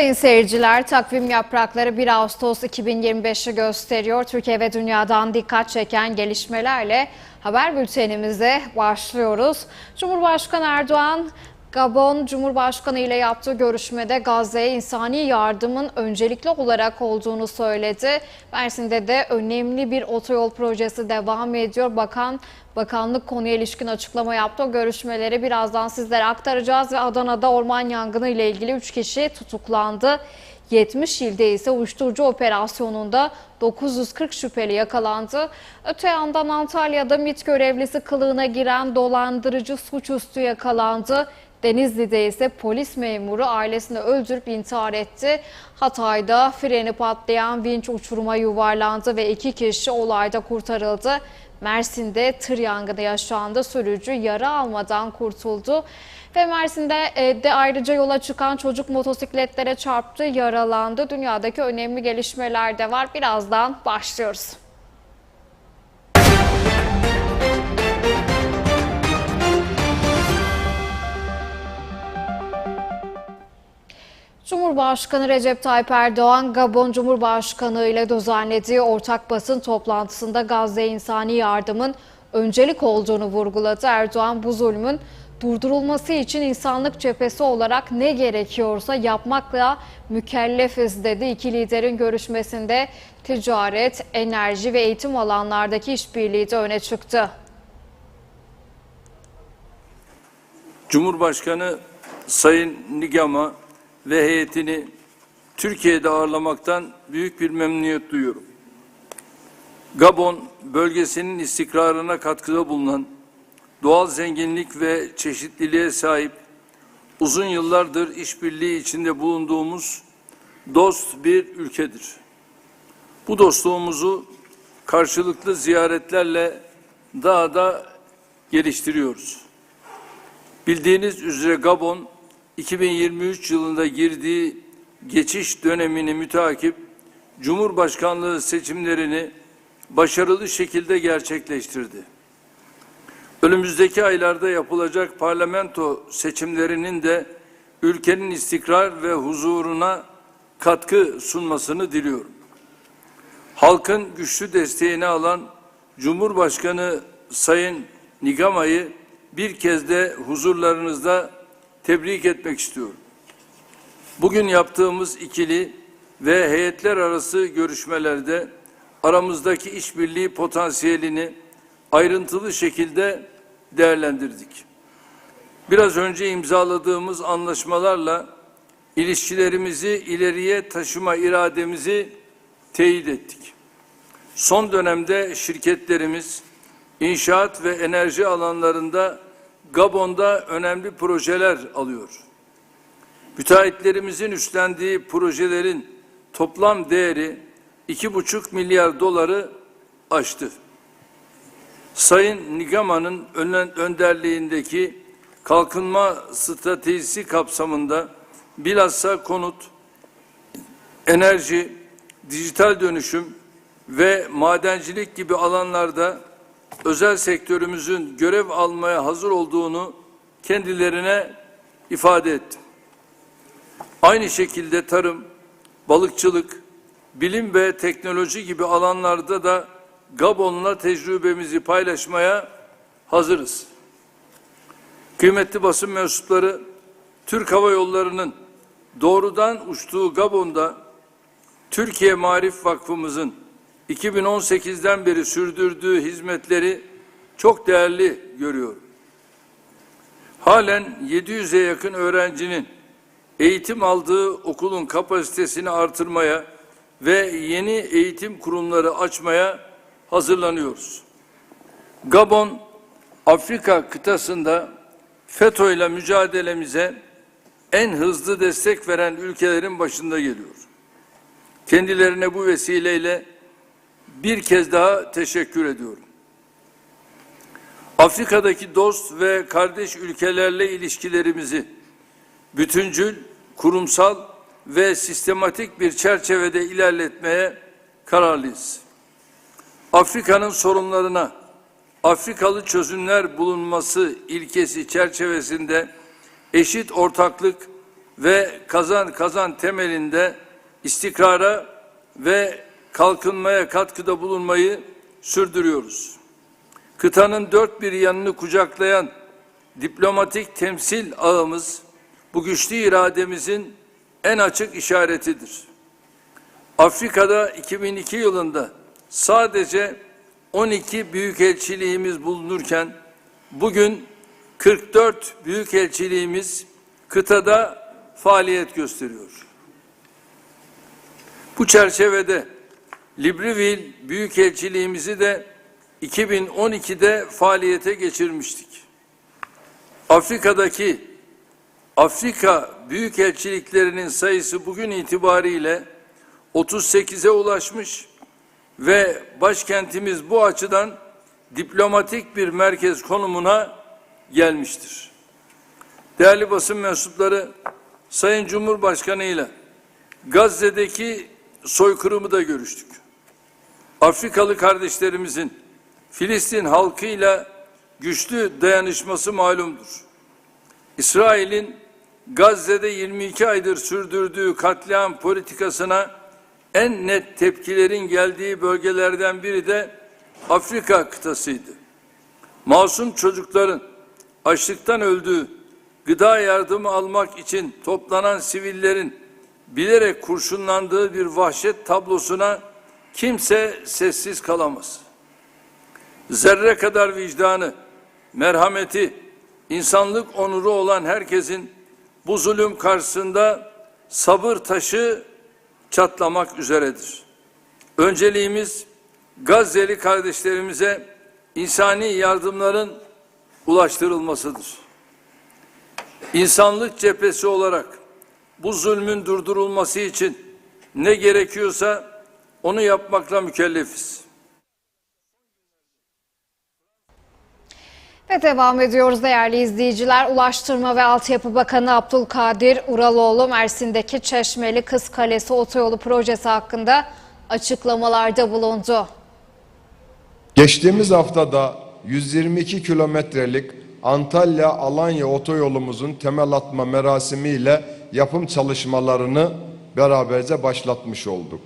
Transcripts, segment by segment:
Sayın seyirciler, takvim yaprakları 1 Ağustos 2025'i gösteriyor. Türkiye ve dünyadan dikkat çeken gelişmelerle haber bültenimize başlıyoruz. Cumhurbaşkanı Erdoğan, Gabon Cumhurbaşkanı ile yaptığı görüşmede Gazze'ye insani yardımın öncelikli olarak olduğunu söyledi. Mersin'de de önemli bir otoyol projesi devam ediyor. Bakan Bakanlık konuya ilişkin açıklama yaptı. O görüşmeleri birazdan sizlere aktaracağız ve Adana'da orman yangını ile ilgili 3 kişi tutuklandı. 70 ilde ise uyuşturucu operasyonunda 940 şüpheli yakalandı. Öte yandan Antalya'da MİT görevlisi kılığına giren dolandırıcı suçüstü yakalandı. Denizli'de ise polis memuru ailesini öldürüp intihar etti. Hatay'da freni patlayan vinç uçuruma yuvarlandı ve iki kişi olayda kurtarıldı. Mersin'de tır yangını yaşandı. Sürücü yara almadan kurtuldu. Ve Mersin'de e, de ayrıca yola çıkan çocuk motosikletlere çarptı, yaralandı. Dünyadaki önemli gelişmeler de var. Birazdan başlıyoruz. Cumhurbaşkanı Recep Tayyip Erdoğan, Gabon Cumhurbaşkanı ile düzenlediği ortak basın toplantısında Gazze insani yardımın öncelik olduğunu vurguladı. Erdoğan bu zulmün durdurulması için insanlık cephesi olarak ne gerekiyorsa yapmakla mükellefiz dedi. İki liderin görüşmesinde ticaret, enerji ve eğitim alanlardaki işbirliği de öne çıktı. Cumhurbaşkanı Sayın Nigama ve heyetini Türkiye'de ağırlamaktan büyük bir memnuniyet duyuyorum. Gabon bölgesinin istikrarına katkıda bulunan doğal zenginlik ve çeşitliliğe sahip uzun yıllardır işbirliği içinde bulunduğumuz dost bir ülkedir. Bu dostluğumuzu karşılıklı ziyaretlerle daha da geliştiriyoruz. Bildiğiniz üzere Gabon 2023 yılında girdiği geçiş dönemini mütakip Cumhurbaşkanlığı seçimlerini başarılı şekilde gerçekleştirdi. Önümüzdeki aylarda yapılacak parlamento seçimlerinin de ülkenin istikrar ve huzuruna katkı sunmasını diliyorum. Halkın güçlü desteğini alan Cumhurbaşkanı Sayın Nigama'yı bir kez de huzurlarınızda tebrik etmek istiyorum. Bugün yaptığımız ikili ve heyetler arası görüşmelerde aramızdaki işbirliği potansiyelini ayrıntılı şekilde değerlendirdik. Biraz önce imzaladığımız anlaşmalarla ilişkilerimizi ileriye taşıma irademizi teyit ettik. Son dönemde şirketlerimiz inşaat ve enerji alanlarında Gabon'da önemli projeler alıyor. Müteahhitlerimizin üstlendiği projelerin toplam değeri iki buçuk milyar doları aştı. Sayın Nigama'nın önderliğindeki kalkınma stratejisi kapsamında bilhassa konut, enerji, dijital dönüşüm ve madencilik gibi alanlarda özel sektörümüzün görev almaya hazır olduğunu kendilerine ifade ettim. Aynı şekilde tarım, balıkçılık, bilim ve teknoloji gibi alanlarda da Gabon'la tecrübemizi paylaşmaya hazırız. Kıymetli basın mensupları, Türk Hava Yolları'nın doğrudan uçtuğu Gabon'da Türkiye Marif Vakfımızın 2018'den beri sürdürdüğü hizmetleri çok değerli görüyorum. Halen 700'e yakın öğrencinin eğitim aldığı okulun kapasitesini artırmaya ve yeni eğitim kurumları açmaya hazırlanıyoruz. Gabon, Afrika kıtasında FETÖ ile mücadelemize en hızlı destek veren ülkelerin başında geliyor. Kendilerine bu vesileyle bir kez daha teşekkür ediyorum. Afrika'daki dost ve kardeş ülkelerle ilişkilerimizi bütüncül, kurumsal ve sistematik bir çerçevede ilerletmeye kararlıyız. Afrika'nın sorunlarına Afrikalı çözümler bulunması ilkesi çerçevesinde eşit ortaklık ve kazan kazan temelinde istikrara ve kalkınmaya katkıda bulunmayı sürdürüyoruz. Kıtanın dört bir yanını kucaklayan diplomatik temsil ağımız bu güçlü irademizin en açık işaretidir. Afrika'da 2002 yılında sadece 12 büyükelçiliğimiz bulunurken bugün 44 büyükelçiliğimiz kıtada faaliyet gösteriyor. Bu çerçevede Libreville Büyükelçiliğimizi de 2012'de faaliyete geçirmiştik. Afrika'daki Afrika büyükelçiliklerinin sayısı bugün itibariyle 38'e ulaşmış ve başkentimiz bu açıdan diplomatik bir merkez konumuna gelmiştir. Değerli basın mensupları, Sayın Cumhurbaşkanı ile Gazze'deki soykırımı da görüştük. Afrikalı kardeşlerimizin Filistin halkıyla güçlü dayanışması malumdur. İsrail'in Gazze'de 22 aydır sürdürdüğü katliam politikasına en net tepkilerin geldiği bölgelerden biri de Afrika kıtasıydı. Masum çocukların açlıktan öldüğü, gıda yardımı almak için toplanan sivillerin bilerek kurşunlandığı bir vahşet tablosuna kimse sessiz kalamaz. Zerre kadar vicdanı, merhameti, insanlık onuru olan herkesin bu zulüm karşısında sabır taşı çatlamak üzeredir. Önceliğimiz Gazze'li kardeşlerimize insani yardımların ulaştırılmasıdır. İnsanlık cephesi olarak bu zulmün durdurulması için ne gerekiyorsa onu yapmakla mükellefiz. Ve devam ediyoruz değerli izleyiciler. Ulaştırma ve Altyapı Bakanı Abdülkadir Uraloğlu Mersin'deki Çeşmeli Kız Kalesi Otoyolu projesi hakkında açıklamalarda bulundu. Geçtiğimiz haftada 122 kilometrelik Antalya-Alanya otoyolumuzun temel atma merasimiyle yapım çalışmalarını beraberce başlatmış olduk.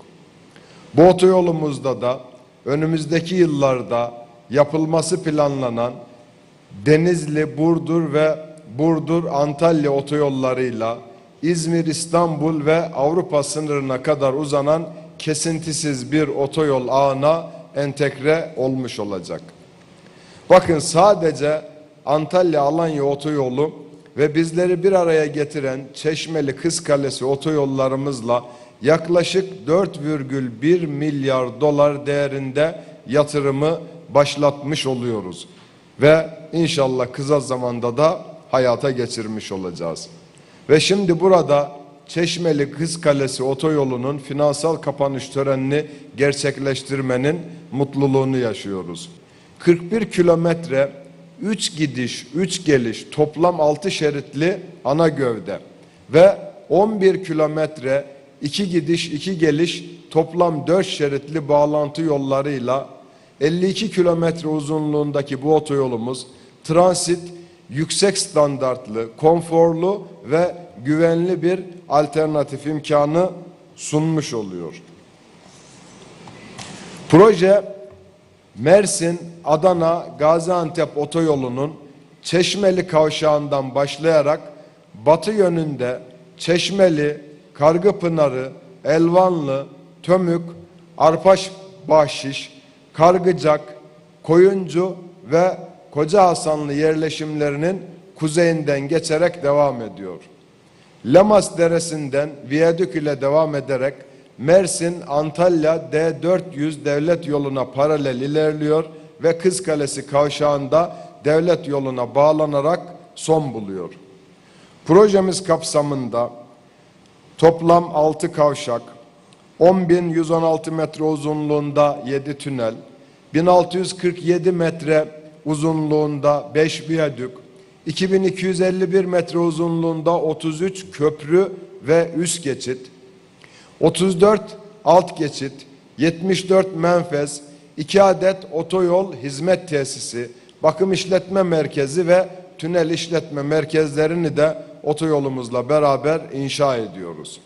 Bu otoyolumuzda da önümüzdeki yıllarda yapılması planlanan Denizli, Burdur ve Burdur-Antalya otoyollarıyla İzmir, İstanbul ve Avrupa sınırına kadar uzanan kesintisiz bir otoyol ağına entegre olmuş olacak. Bakın sadece Antalya-Alanya otoyolu ve bizleri bir araya getiren Çeşmeli Kız Kalesi otoyollarımızla yaklaşık 4,1 milyar dolar değerinde yatırımı başlatmış oluyoruz. Ve inşallah kısa zamanda da hayata geçirmiş olacağız. Ve şimdi burada Çeşmeli Kız Kalesi otoyolunun finansal kapanış törenini gerçekleştirmenin mutluluğunu yaşıyoruz. 41 kilometre 3 gidiş 3 geliş toplam 6 şeritli ana gövde ve 11 kilometre 2 gidiş 2 geliş toplam 4 şeritli bağlantı yollarıyla 52 kilometre uzunluğundaki bu otoyolumuz transit yüksek standartlı, konforlu ve güvenli bir alternatif imkanı sunmuş oluyor. Proje Mersin, Adana, Gaziantep otoyolunun Çeşmeli kavşağından başlayarak batı yönünde Çeşmeli, Kargıpınarı, Elvanlı, Tömük, Arpaş Bahşiş, Kargıcak, Koyuncu ve Koca Hasanlı yerleşimlerinin kuzeyinden geçerek devam ediyor. Lemas Deresi'nden Viyadük ile devam ederek Mersin Antalya D400 devlet yoluna paralel ilerliyor ve Kız Kalesi kavşağında devlet yoluna bağlanarak son buluyor. Projemiz kapsamında toplam 6 kavşak, 10.116 metre uzunluğunda 7 tünel, 1647 metre uzunluğunda 5 viyadük, 2251 metre uzunluğunda 33 köprü ve üst geçit, 34 alt geçit, 74 menfez, 2 adet otoyol hizmet tesisi, bakım işletme merkezi ve tünel işletme merkezlerini de otoyolumuzla beraber inşa ediyoruz.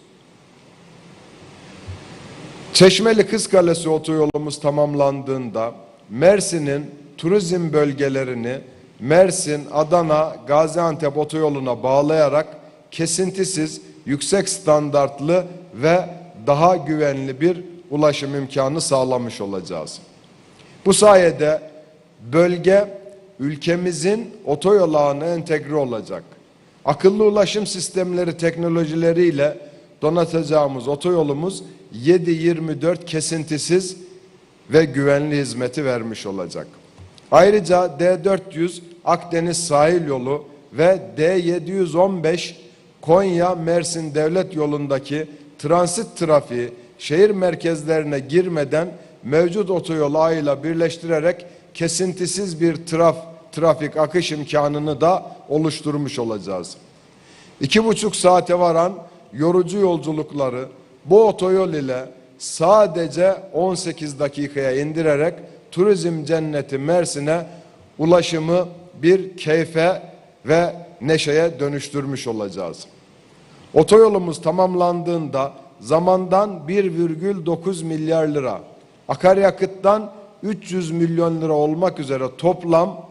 Çeşmeli Kızkalesi otoyolumuz tamamlandığında Mersin'in turizm bölgelerini Mersin, Adana, Gaziantep otoyoluna bağlayarak kesintisiz, yüksek standartlı ve daha güvenli bir ulaşım imkanı sağlamış olacağız. Bu sayede bölge ülkemizin otoyol ağına entegre olacak. Akıllı ulaşım sistemleri teknolojileriyle donatacağımız otoyolumuz 7-24 kesintisiz ve güvenli hizmeti vermiş olacak. Ayrıca D400 Akdeniz sahil yolu ve D715 Konya Mersin devlet yolundaki transit trafiği şehir merkezlerine girmeden mevcut otoyol ağıyla birleştirerek kesintisiz bir traf, trafik akış imkanını da oluşturmuş olacağız. İki buçuk saate varan yorucu yolculukları bu otoyol ile sadece 18 dakikaya indirerek turizm cenneti Mersin'e ulaşımı bir keyfe ve neşeye dönüştürmüş olacağız. Otoyolumuz tamamlandığında zamandan 1,9 milyar lira, akaryakıttan 300 milyon lira olmak üzere toplam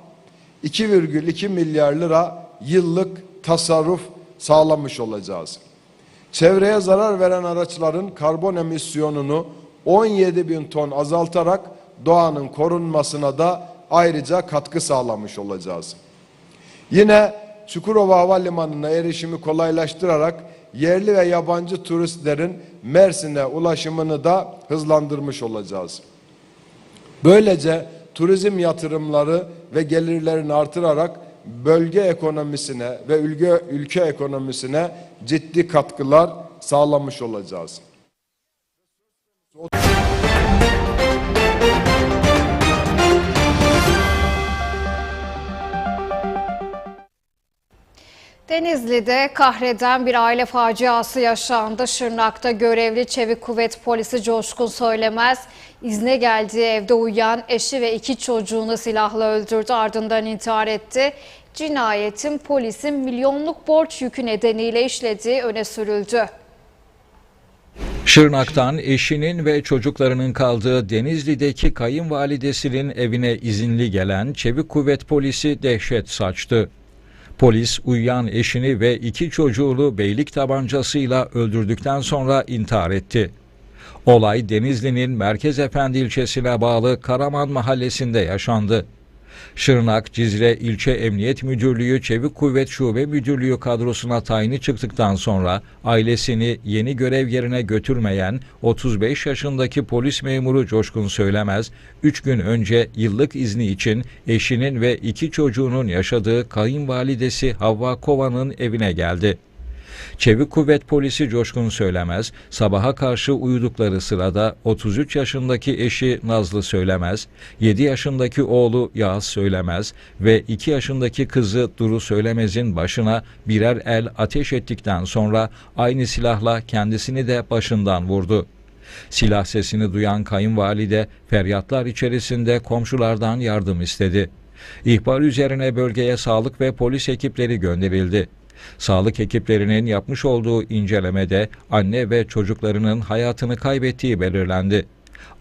2,2 milyar lira yıllık tasarruf sağlamış olacağız. Çevreye zarar veren araçların karbon emisyonunu 17 bin ton azaltarak doğanın korunmasına da ayrıca katkı sağlamış olacağız. Yine Çukurova Havalimanı'na erişimi kolaylaştırarak yerli ve yabancı turistlerin Mersin'e ulaşımını da hızlandırmış olacağız. Böylece turizm yatırımları ve gelirlerini artırarak bölge ekonomisine ve ülke, ülke ekonomisine ciddi katkılar sağlamış olacağız. Denizli'de kahreden bir aile faciası yaşandı. Şırnak'ta görevli Çevik Kuvvet Polisi Coşkun Söylemez, izne geldiği evde uyuyan eşi ve iki çocuğunu silahla öldürdü ardından intihar etti. Cinayetin polisin milyonluk borç yükü nedeniyle işlediği öne sürüldü. Şırnak'tan eşinin ve çocuklarının kaldığı Denizli'deki kayınvalidesinin evine izinli gelen Çevik Kuvvet Polisi dehşet saçtı. Polis uyuyan eşini ve iki çocuğunu beylik tabancasıyla öldürdükten sonra intihar etti. Olay Denizli'nin Merkez Efendi ilçesine bağlı Karaman mahallesinde yaşandı. Şırnak Cizre İlçe Emniyet Müdürlüğü Çevik Kuvvet Şube Müdürlüğü kadrosuna tayini çıktıktan sonra ailesini yeni görev yerine götürmeyen 35 yaşındaki polis memuru Coşkun Söylemez, 3 gün önce yıllık izni için eşinin ve iki çocuğunun yaşadığı kayınvalidesi Havva Kova'nın evine geldi. Çevik Kuvvet Polisi Coşkun Söylemez, sabaha karşı uyudukları sırada 33 yaşındaki eşi Nazlı Söylemez, 7 yaşındaki oğlu Yağız Söylemez ve 2 yaşındaki kızı Duru Söylemez'in başına birer el ateş ettikten sonra aynı silahla kendisini de başından vurdu. Silah sesini duyan kayınvalide feryatlar içerisinde komşulardan yardım istedi. İhbar üzerine bölgeye sağlık ve polis ekipleri gönderildi. Sağlık ekiplerinin yapmış olduğu incelemede anne ve çocuklarının hayatını kaybettiği belirlendi.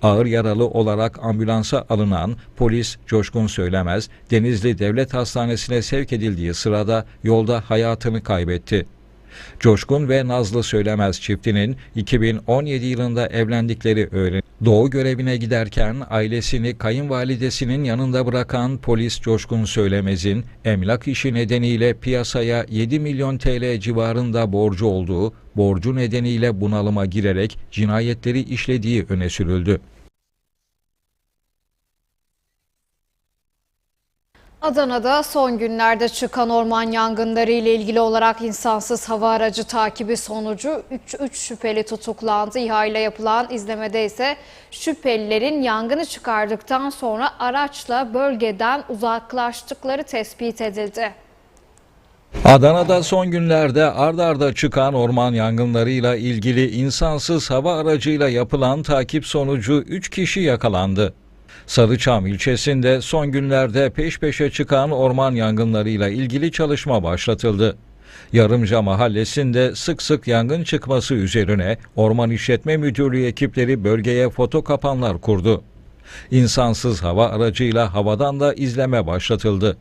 Ağır yaralı olarak ambulansa alınan polis Coşkun Söylemez, Denizli Devlet Hastanesi'ne sevk edildiği sırada yolda hayatını kaybetti. Coşkun ve Nazlı Söylemez çiftinin 2017 yılında evlendikleri öğren. Doğu görevine giderken ailesini kayınvalidesinin yanında bırakan polis Coşkun Söylemez'in emlak işi nedeniyle piyasaya 7 milyon TL civarında borcu olduğu, borcu nedeniyle bunalıma girerek cinayetleri işlediği öne sürüldü. Adana'da son günlerde çıkan orman yangınları ile ilgili olarak insansız hava aracı takibi sonucu 3 şüpheli tutuklandı. İHA ile yapılan izlemede ise şüphelilerin yangını çıkardıktan sonra araçla bölgeden uzaklaştıkları tespit edildi. Adana'da son günlerde ard arda çıkan orman yangınlarıyla ilgili insansız hava aracıyla yapılan takip sonucu 3 kişi yakalandı. Sarıçam ilçesinde son günlerde peş peşe çıkan orman yangınlarıyla ilgili çalışma başlatıldı. Yarımca mahallesinde sık sık yangın çıkması üzerine Orman İşletme Müdürlüğü ekipleri bölgeye foto kapanlar kurdu. İnsansız hava aracıyla havadan da izleme başlatıldı.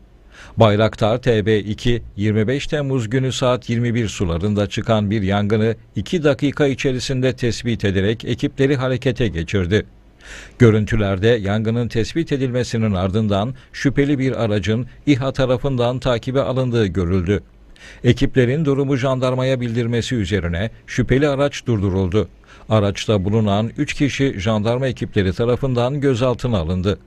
Bayraktar TB2 25 Temmuz günü saat 21 sularında çıkan bir yangını 2 dakika içerisinde tespit ederek ekipleri harekete geçirdi. Görüntülerde yangının tespit edilmesinin ardından şüpheli bir aracın İHA tarafından takibe alındığı görüldü. Ekiplerin durumu jandarmaya bildirmesi üzerine şüpheli araç durduruldu. Araçta bulunan 3 kişi jandarma ekipleri tarafından gözaltına alındı.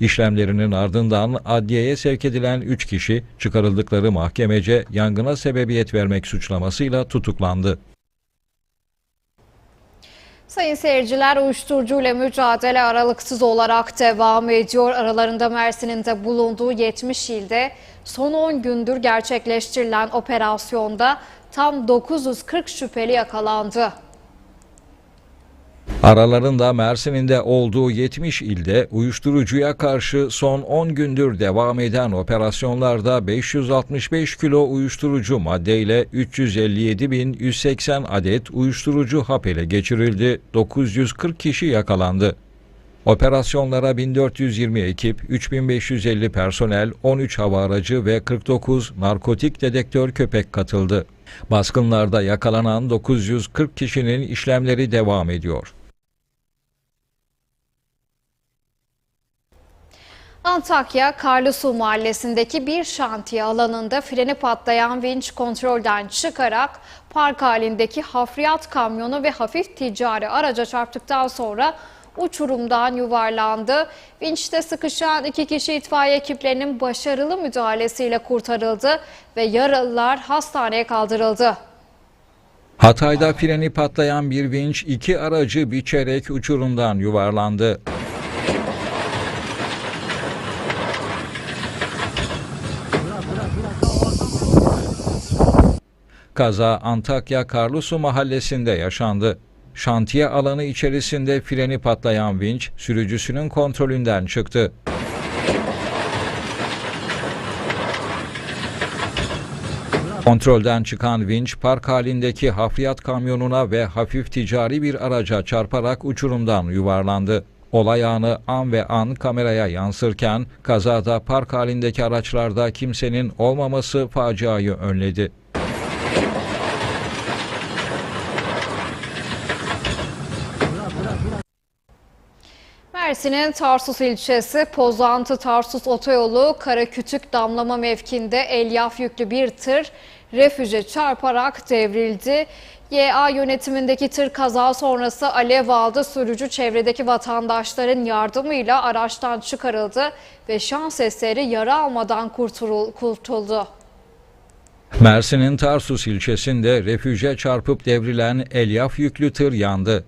İşlemlerinin ardından adliyeye sevk edilen 3 kişi çıkarıldıkları mahkemece yangına sebebiyet vermek suçlamasıyla tutuklandı. Sayın seyirciler uyuşturucuyla mücadele aralıksız olarak devam ediyor. Aralarında Mersin'in de bulunduğu 70 ilde son 10 gündür gerçekleştirilen operasyonda tam 940 şüpheli yakalandı. Aralarında Mersin'in olduğu 70 ilde uyuşturucuya karşı son 10 gündür devam eden operasyonlarda 565 kilo uyuşturucu maddeyle 357.180 adet uyuşturucu hap ele geçirildi, 940 kişi yakalandı. Operasyonlara 1420 ekip, 3550 personel, 13 hava aracı ve 49 narkotik dedektör köpek katıldı. Baskınlarda yakalanan 940 kişinin işlemleri devam ediyor. Antakya Karlısu mahallesindeki bir şantiye alanında freni patlayan vinç kontrolden çıkarak park halindeki hafriyat kamyonu ve hafif ticari araca çarptıktan sonra uçurumdan yuvarlandı. Vinçte sıkışan iki kişi itfaiye ekiplerinin başarılı müdahalesiyle kurtarıldı ve yaralılar hastaneye kaldırıldı. Hatay'da freni patlayan bir vinç iki aracı biçerek uçurumdan yuvarlandı. Kaza Antakya Karlusu mahallesinde yaşandı. Şantiye alanı içerisinde freni patlayan vinç sürücüsünün kontrolünden çıktı. Kontrolden çıkan vinç park halindeki hafriyat kamyonuna ve hafif ticari bir araca çarparak uçurumdan yuvarlandı. Olay anı an ve an kameraya yansırken kazada park halindeki araçlarda kimsenin olmaması faciayı önledi. Mersin'in Tarsus ilçesi Pozantı Tarsus Otoyolu Karakütük damlama mevkinde elyaf yüklü bir tır refüje çarparak devrildi. YA yönetimindeki tır kaza sonrası alev aldı. Sürücü çevredeki vatandaşların yardımıyla araçtan çıkarıldı ve şans eseri yara almadan kurtul- kurtuldu. Mersin'in Tarsus ilçesinde refüje çarpıp devrilen elyaf yüklü tır yandı.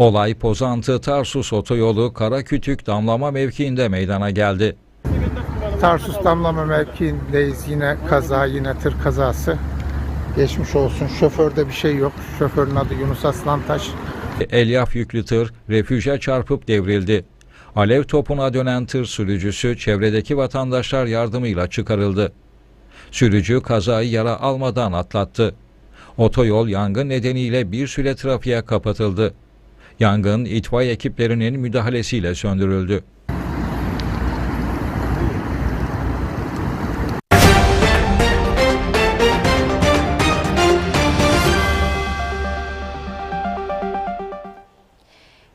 Olay Pozantı Tarsus otoyolu Karakütük damlama mevkiinde meydana geldi. Tarsus damlama mevkiindeyiz. Yine kaza, yine tır kazası. Geçmiş olsun. Şoförde bir şey yok. Şoförün adı Yunus Aslantaş. Elyaf yüklü tır refüje çarpıp devrildi. Alev topuna dönen tır sürücüsü çevredeki vatandaşlar yardımıyla çıkarıldı. Sürücü kazayı yara almadan atlattı. Otoyol yangın nedeniyle bir süre trafiğe kapatıldı. Yangın itfaiye ekiplerinin müdahalesiyle söndürüldü.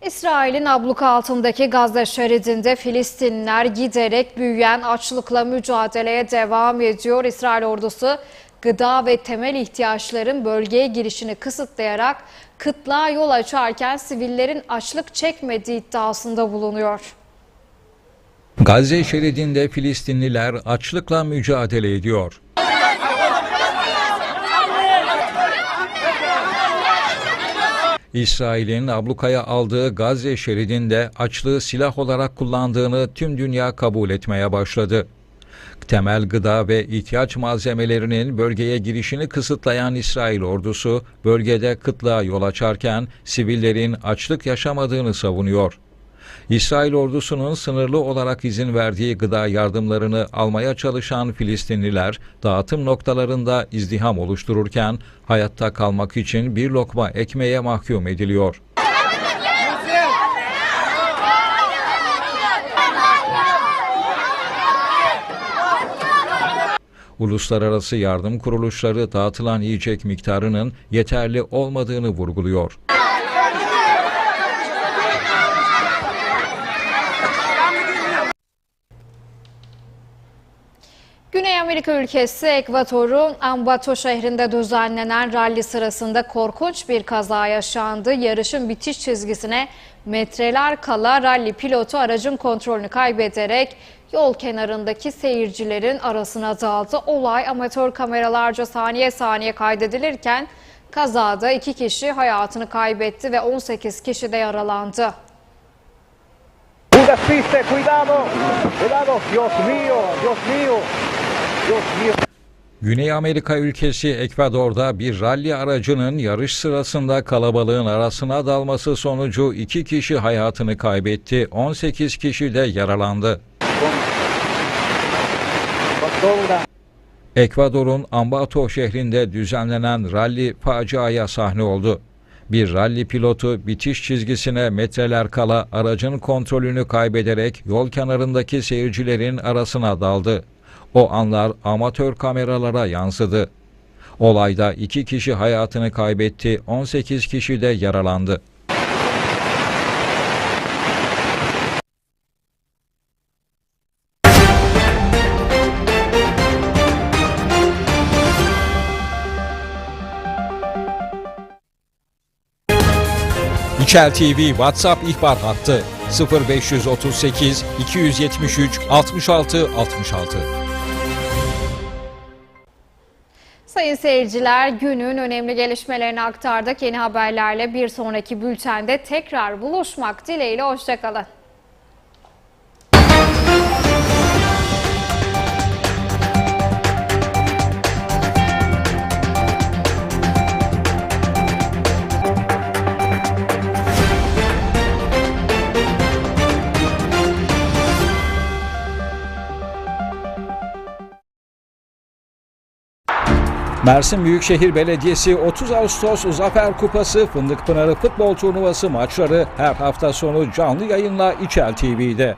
İsrail'in abluka altındaki Gazze şeridinde Filistinliler giderek büyüyen açlıkla mücadeleye devam ediyor. İsrail ordusu gıda ve temel ihtiyaçların bölgeye girişini kısıtlayarak kıtlığa yol açarken sivillerin açlık çekmediği iddiasında bulunuyor. Gazze şeridinde Filistinliler açlıkla mücadele ediyor. İsrail'in ablukaya aldığı Gazze şeridinde açlığı silah olarak kullandığını tüm dünya kabul etmeye başladı. Temel gıda ve ihtiyaç malzemelerinin bölgeye girişini kısıtlayan İsrail ordusu bölgede kıtlığa yol açarken sivillerin açlık yaşamadığını savunuyor. İsrail ordusunun sınırlı olarak izin verdiği gıda yardımlarını almaya çalışan Filistinliler dağıtım noktalarında izdiham oluştururken hayatta kalmak için bir lokma ekmeğe mahkum ediliyor. Uluslararası yardım kuruluşları dağıtılan yiyecek miktarının yeterli olmadığını vurguluyor. Güney Amerika ülkesi Ekvador'un Ambato şehrinde düzenlenen ralli sırasında korkunç bir kaza yaşandı. Yarışın bitiş çizgisine metreler kala ralli pilotu aracın kontrolünü kaybederek yol kenarındaki seyircilerin arasına daldı. Olay amatör kameralarca saniye saniye kaydedilirken kazada iki kişi hayatını kaybetti ve 18 kişi de yaralandı. Un despiste, cuidado, cuidado, Dios mío, Dios mío, Dios mío. Güney Amerika ülkesi Ekvador'da bir ralli aracının yarış sırasında kalabalığın arasına dalması sonucu iki kişi hayatını kaybetti, 18 kişi de yaralandı. Ekvador'un Ambato şehrinde düzenlenen ralli faciaya sahne oldu. Bir ralli pilotu bitiş çizgisine metreler kala aracın kontrolünü kaybederek yol kenarındaki seyircilerin arasına daldı. O anlar amatör kameralara yansıdı. Olayda iki kişi hayatını kaybetti, 18 kişi de yaralandı. İçel TV WhatsApp ihbar hattı 0538 273 66 66. Sayın seyirciler günün önemli gelişmelerini aktardık. Yeni haberlerle bir sonraki bültende tekrar buluşmak dileğiyle. Hoşçakalın. Mersin Büyükşehir Belediyesi 30 Ağustos Zafer Kupası Fındıkpınarı Futbol Turnuvası maçları her hafta sonu canlı yayınla İçel TV'de.